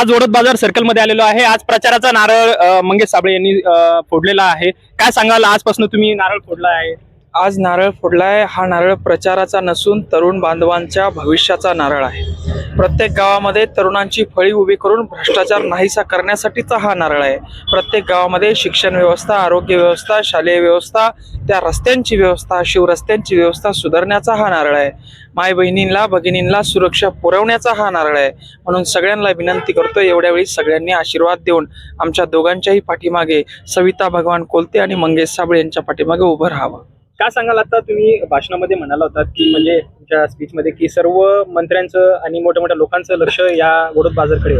आज ओढत बाजार सर्कलमध्ये आलेलो आहे. आज प्रचाराचा नारळ मंगेश साबळे यांनी फोडलेला आहे. काय सांगाल? आजपासून तुम्ही नारळ फोडला आहे. आज नारळ फोडलाय. हा नारळ प्रचाराचा नसून तरुण बांधवांच्या भविष्याचा नारळ आहे. प्रत्येक गावामध्ये तरुणांची फळी उभी करून भ्रष्टाचार नाहीसा करण्यासाठीचा हा नारळ आहे. प्रत्येक गावामध्ये शिक्षण व्यवस्था आरोग्य व्यवस्था शालेय व्यवस्था त्या रस्त्यांची व्यवस्था शिवरस्त्यांची व्यवस्था सुधारण्याचा हा नारळ आहे. माय बहिणींना भगिनींना सुरक्षा पुरवण्याचा हा नारळ आहे. म्हणून सगळ्यांना विनंती करतो एवढ्या वेळी सगळ्यांनी आशीर्वाद देऊन आमच्या दोघांच्याही पाठीमागे सविता भगवान कोलते आणि मंगेश साबळे यांच्या पाठीमागे उभं राहावं. काय सांगाल आता तुम्ही भाषणामध्ये म्हणाला होता की म्हणजे तुमच्या स्पीचमध्ये की सर्व मंत्र्यांचं आणि मोठ्या मोठ्या लोकांचं लक्ष या ओढत बाजारकडे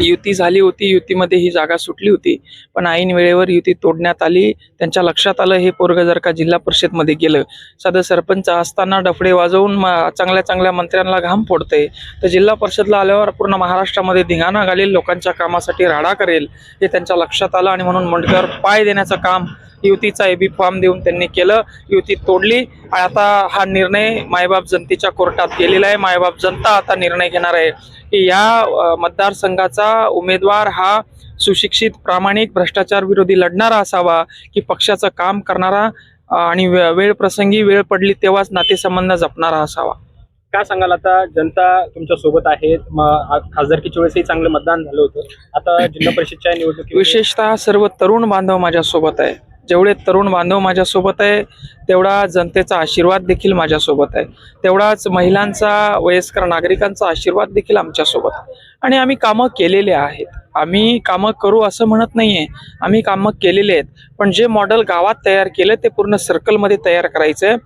युती झाली होती युतीमध्ये ही जागा सुटली होती पण ऐन वेळेवर युती तोडण्यात आली त्यांच्या लक्षात आलं हे पोरग जर का जिल्हा परिषदमध्ये गेलं साधं सरपंच असताना डफडे वाजवून चांगल्या चांगल्या मंत्र्यांना घाम फोडतंय तर जिल्हा परिषदला आल्यावर पूर्ण महाराष्ट्रामध्ये धिंगाणा घालेल लोकांच्या कामासाठी राडा करेल हे त्यांच्या लक्षात आलं आणि म्हणून मंडकर पाय देण्याचं काम युतीचा एबी फॉर्म देऊन त्यांनी केलं. युती तोडली आता हा निर्णय मायबाप जनतेच्या कोर्टात गेलेला आहे. मायबाप जनता आता निर्णय घेणार आहे की या मतदारसंघाचा उमेदवार हा सुशिक्षित प्रामाणिक भ्रष्टाचार विरोधी लढणारा असावा की पक्षाचं काम करणारा आणि वेळ प्रसंगी वेळ पडली तेव्हाच नातेसंबंध जपणारा असावा. काय सांगाल आता? जनता तुमच्यासोबत आहेत. मग आ- खासदारकीच्या वेळेसही चांगलं मतदान झालं होतं. आता जिल्हा परिषदच्या निवडणुकी विशेषतः सर्व तरुण बांधव माझ्यासोबत आहे. जेवढे तरुण बांधव माझ्यासोबत आहे तेवढा जनतेचा आशीर्वाद देखील माझ्यासोबत आहे. तेवढाच महिलांचा वयस्कर नागरिकांचा आशीर्वाद देखील आमच्यासोबत आहे. आणि आम्ही कामं केलेले आहेत. आम्ही कामं करू असं म्हणत नाहीये. आम्ही कामं केलेले आहेत. पण जे मॉडेल गावात तयार केलं ते पूर्ण सर्कलमध्ये तयार करायचं आहे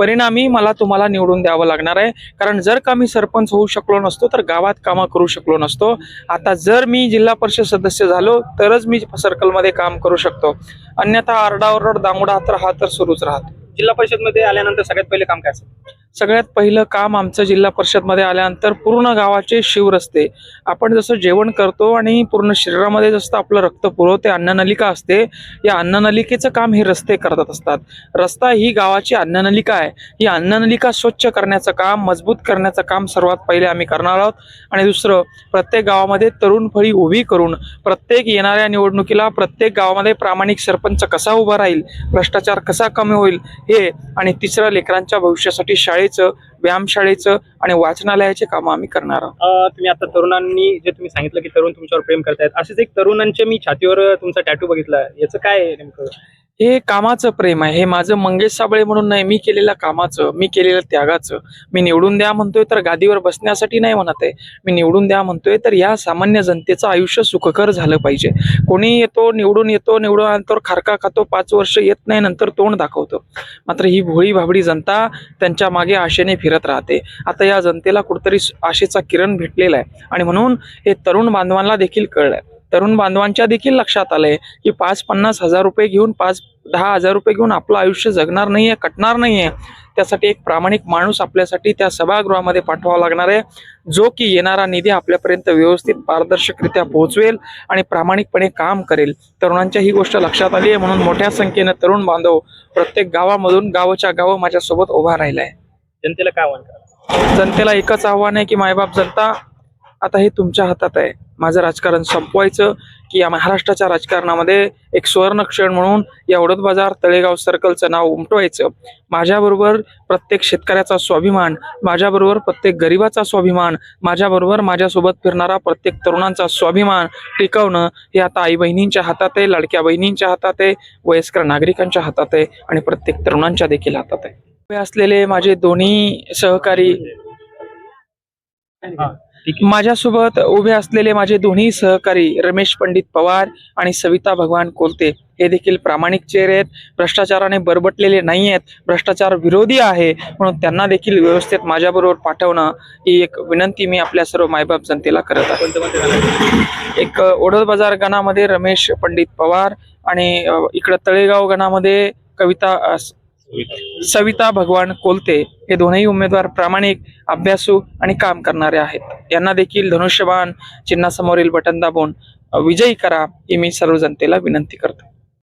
परिणामी मला तुम्हाला निवडून द्यावं लागणार आहे. कारण जर का मी सरपंच होऊ शकलो नसतो तर गावात कामं करू शकलो नसतो. आता जर मी जिल्हा परिषद सदस्य झालो तरच मी सर्कलमध्ये काम करू शकतो. अन्यथा आरडाओरड दांगोडा तर हा तर सुरूच राहतो. जिल्हा परिषदमध्ये आल्यानंतर सगळ्यात पहिले काम काय असेल सगळ्यात पहिलं काम आमचं जिल्हा परिषदमध्ये आल्यानंतर पूर्ण गावाचे शिवरस्ते. आपण जसं जेवण करतो आणि पूर्ण शरीरामध्ये जसं आपलं रक्त पुरवते अन्ननलिका असते. या अन्ननलिकेचं काम हे रस्ते करत असतात. रस्ता ही गावाची अन्ननलिका आहे. ही अन्ननलिका स्वच्छ करण्याचं काम मजबूत करण्याचं काम सर्वात पहिले आम्ही करणार आहोत. आणि दुसरं प्रत्येक गावामध्ये तरुण फळी उभी करून प्रत्येक येणाऱ्या निवडणुकीला प्रत्येक गावामध्ये प्रामाणिक सरपंच कसा उभा राहील भ्रष्टाचार कसा कमी होईल हे आणि तिसरं लेकरांच्या भविष्यासाठी शाळेचं व्यायामशाळेचं आणि वाचनालयाचे कामं आम्ही करणार आहोत. तुम्ही आता तरुणांनी जे तुम्ही सांगितलं की तरुण तुमच्यावर प्रेम करतायत असेच एक तरुणांच्या मी छातीवर तुमचा टॅटू बघितला. याचं काय आहे नेमकं? हे कामाचं प्रेम आहे. हे माझं मंगेश साबळे म्हणून नाही मी केलेल्या कामाचं मी केलेल्या त्यागाचं. मी निवडून द्या म्हणतोय तर गादीवर बसण्यासाठी नाही म्हणत आहे. मी निवडून द्या म्हणतोय तर या सामान्य जनतेचं आयुष्य सुखकर झालं पाहिजे. कोणी येतो निवडून येतो निवडून आल्यानंतर खारका खातो पाच वर्ष येत नाही नंतर तोंड दाखवतो. मात्र ही भोळी भाबडी जनता त्यांच्या मागे आशेने फिरत राहते. आता या जनतेला कुठतरी आशेचा किरण भेटलेला आहे. आणि म्हणून हे तरुण बांधवांना देखील कळलंय. तरुण बांधवांच्या देखील लक्षात आलंय की पाच पन्नास हजार रुपये घेऊन पाच दहा हजार रुपये घेऊन आपलं आयुष्य जगणार नाहीये कटणार नाहीये. त्यासाठी एक प्रामाणिक माणूस आपल्यासाठी त्या सभागृहामध्ये पाठवावा लागणार आहे जो की येणारा निधी आपल्यापर्यंत व्यवस्थित पारदर्शकरित्या पोहोचवेल आणि प्रामाणिकपणे काम करेल. तरुणांच्या ही गोष्ट लक्षात आली आहे म्हणून मोठ्या संख्येनं तरुण बांधव प्रत्येक गावामधून गावाच्या गाव माझ्यासोबत उभा राहिला आहे जनतेला काय करा जनतेला एकच आव्हान आहे की मायबाप जनता आता हे तुमच्या हातात आहे. माझं राजकारण संपवायचं की या महाराष्ट्राच्या राजकारणामध्ये एक सुवर्ण क्षण म्हणून या ओढत बाजार तळेगाव सर्कलचं नाव उमटवायचं. माझ्याबरोबर प्रत्येक शेतकऱ्याचा स्वाभिमान माझ्याबरोबर प्रत्येक गरिबाचा स्वाभिमान माझ्याबरोबर माझ्यासोबत फिरणारा प्रत्येक तरुणांचा स्वाभिमान टिकवणं हे आता आई बहिणींच्या हातात आहे लाडक्या बहिणींच्या हातात आहे वयस्कर नागरिकांच्या हातात आहे आणि प्रत्येक तरुणांच्या देखील हातात आहे. असलेले माझे दोन्ही सहकारी माझ्यासोबत उभे असलेले माझे दोन्ही सहकारी रमेश पंडित पवार आणि सविता भगवान कोलते. हे देखील प्रामाणिक चेहरे आहेत. भ्रष्टाचाराने बरबटलेले नाही आहेत. भ्रष्टाचार विरोधी आहे. म्हणून त्यांना देखील व्यवस्थित माझ्याबरोबर पाठवणं ही एक विनंती मी आपल्या सर्व मायबाप जनतेला करत आहे? एक ओढत बाजार गणामध्ये रमेश पंडित पवार आणि इकडं तळेगाव गणामध्ये कविता सविता भगवान कोलते हे दोन्ही उमेदवार प्रामाणिक अभ्यासू आणि काम करणारे आहेत. यांना देखील धनुष्यबाण चिन्हासमोरील बटन दाबून विजयी करा ही मी सर्व जनतेला विनंती करतो.